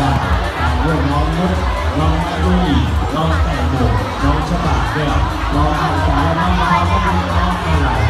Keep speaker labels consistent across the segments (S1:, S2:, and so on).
S1: ดาร่น้อนุชน้องลุยน้องแต่งโมน้องฉบับเดี่ยวน้องอาสาน้องมาน้องน้องอะไร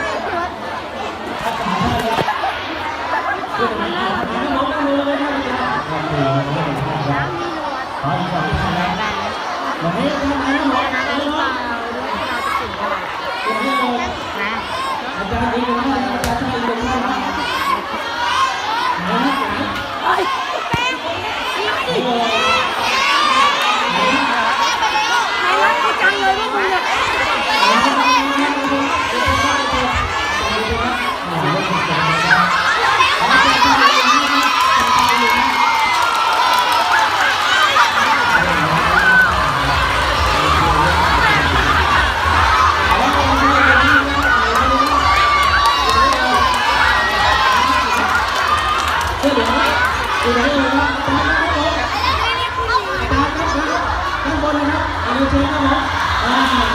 S1: ดอกนี้ดอกนี้ดอกนี้อาจารย์ดีมาก 大家好
S2: 我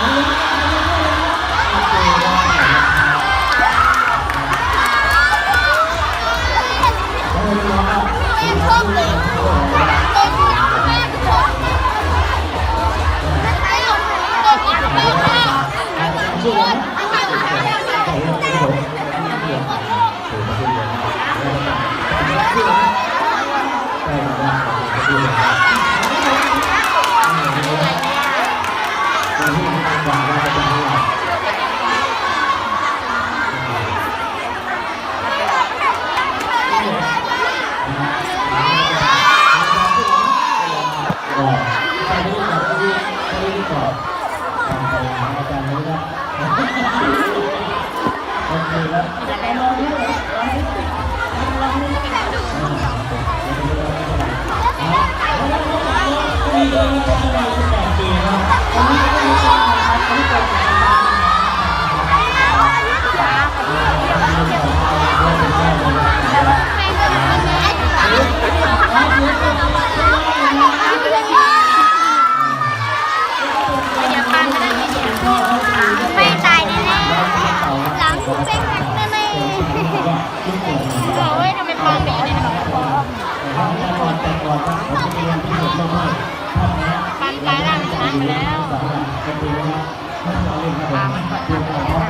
S2: มาแล้
S1: วตามันก่อน